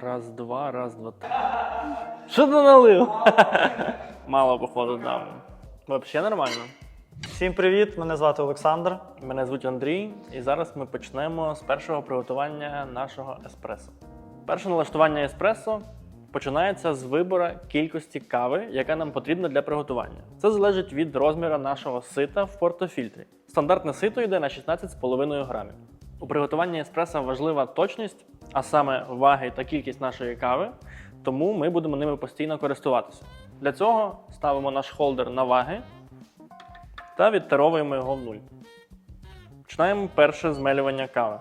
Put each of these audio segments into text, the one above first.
Раз, два, раз, два, три. Що ти налив? Мало, походу, дам. Взагалі нормально. Всім привіт! Мене звати Олександр. Мене звуть Андрій, і зараз ми почнемо з першого приготування нашого еспресо. Перше налаштування еспресо починається з вибору кількості кави, яка нам потрібна для приготування. Це залежить від розміру нашого сита в портофільтрі. Стандартне сито йде на 16,5 грамів. У приготуванні еспресо важлива точність, а саме ваги та кількість нашої кави, тому ми будемо ними постійно користуватися. Для цього ставимо наш холдер на ваги та відтаровуємо його в нуль. Починаємо перше змелювання кави.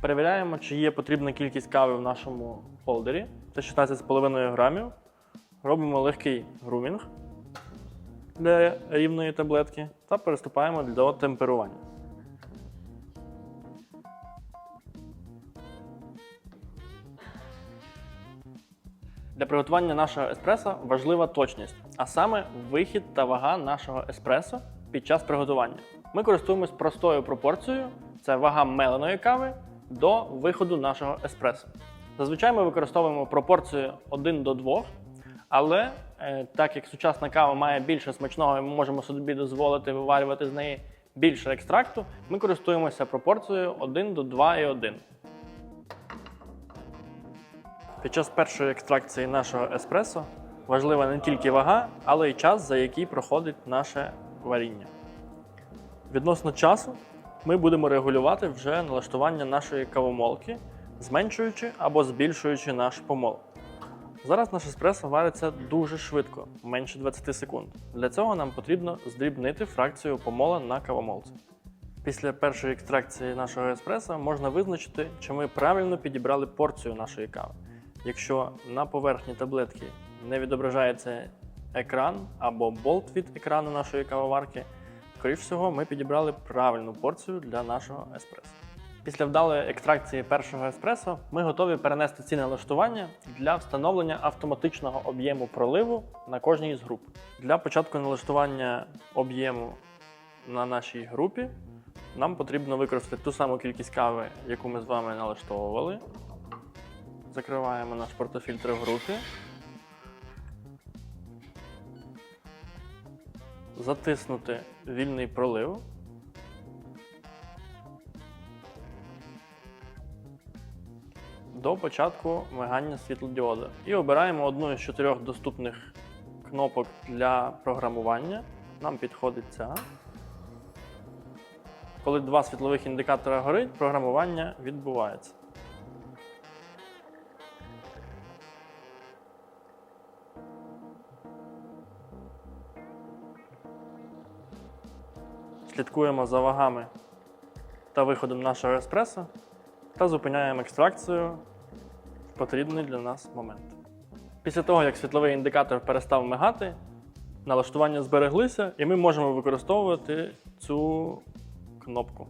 Перевіряємо, чи є потрібна кількість кави в нашому холдері. Це 16,5 грамів. Робимо легкий грумінг для рівної таблетки та переступаємо до темперування. Для приготування нашого еспресо важлива точність, а саме вихід та вага нашого еспресо під час приготування. Ми користуємось простою пропорцією це вага меленої кави до виходу нашого еспресо. Зазвичай ми використовуємо пропорцію 1 до 2, але е, так як сучасна кава має більше смачного і ми можемо собі дозволити виварювати з неї більше екстракту, ми користуємося пропорцією 1 до 2,1. Під час першої екстракції нашого еспресо важлива не тільки вага, але й час, за який проходить наше варіння. Відносно часу ми будемо регулювати вже налаштування нашої кавомолки, зменшуючи або збільшуючи наш помол. Зараз наш еспресо вариться дуже швидко, менше 20 секунд. Для цього нам потрібно здрібнити фракцію помола на кавомолці. Після першої екстракції нашого еспресо можна визначити, чи ми правильно підібрали порцію нашої кави. Якщо на поверхні таблетки не відображається екран або болт від екрану нашої кавоварки, скоріш всього, ми підібрали правильну порцію для нашого еспресо. Після вдалої екстракції першого еспресо ми готові перенести ці налаштування для встановлення автоматичного об'єму проливу на кожній з груп. Для початку налаштування об'єму на нашій групі нам потрібно використати ту саму кількість кави, яку ми з вами налаштовували. Закриваємо наш портофільтр в групі. Затиснути вільний пролив. До початку мигання світлодіода. І обираємо одну із чотирьох доступних кнопок для програмування. Нам підходить ця. Коли два світлових індикатора горить, програмування відбувається. Слідкуємо за вагами та виходом нашого еспресо та зупиняємо екстракцію в потрібний для нас момент. Після того, як світловий індикатор перестав мигати, налаштування збереглися, і ми можемо використовувати цю кнопку.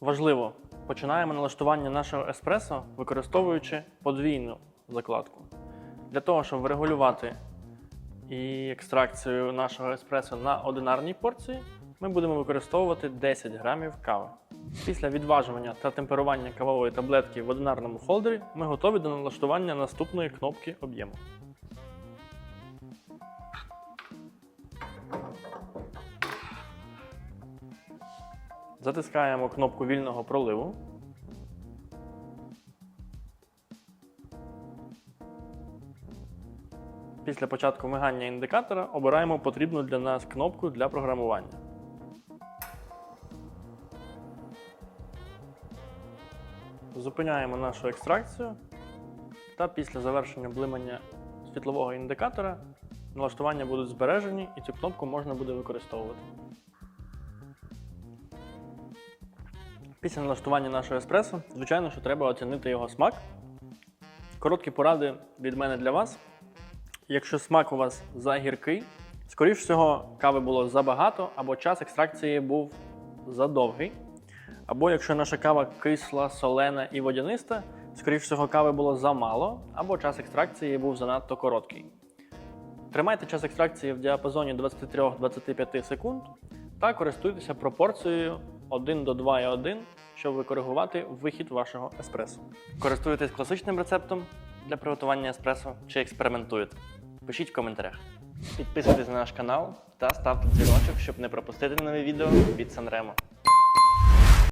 Важливо, починаємо налаштування нашого еспресо, використовуючи подвійну закладку. Для того, щоб врегулювати і екстракцію нашого еспресо на одинарній порції, ми будемо використовувати 10 грамів кави. Після відважування та темперування кавової таблетки в одинарному холдері ми готові до налаштування наступної кнопки об'єму. Затискаємо кнопку вільного проливу. Після початку мигання індикатора обираємо потрібну для нас кнопку для програмування. Зупиняємо нашу екстракцію та після завершення блимання світлового індикатора налаштування будуть збережені і цю кнопку можна буде використовувати. Після налаштування нашого еспресо, звичайно, що треба оцінити його смак. Короткі поради від мене для вас. Якщо смак у вас загіркий, скоріш всього, кави було забагато, або час екстракції був задовгий. Або якщо наша кава кисла, солена і водяниста, скоріш всього, кави було замало, або час екстракції був занадто короткий. Тримайте час екстракції в діапазоні 23-25 секунд та користуйтеся пропорцією 1 до 2,1, щоб викоригувати вихід вашого еспресо. Користуєтесь класичним рецептом для приготування еспресо чи експериментуєте? Пишіть в коментарях. Підписуйтесь на наш канал та ставте дзвіночок, щоб не пропустити нові відео від Санремо.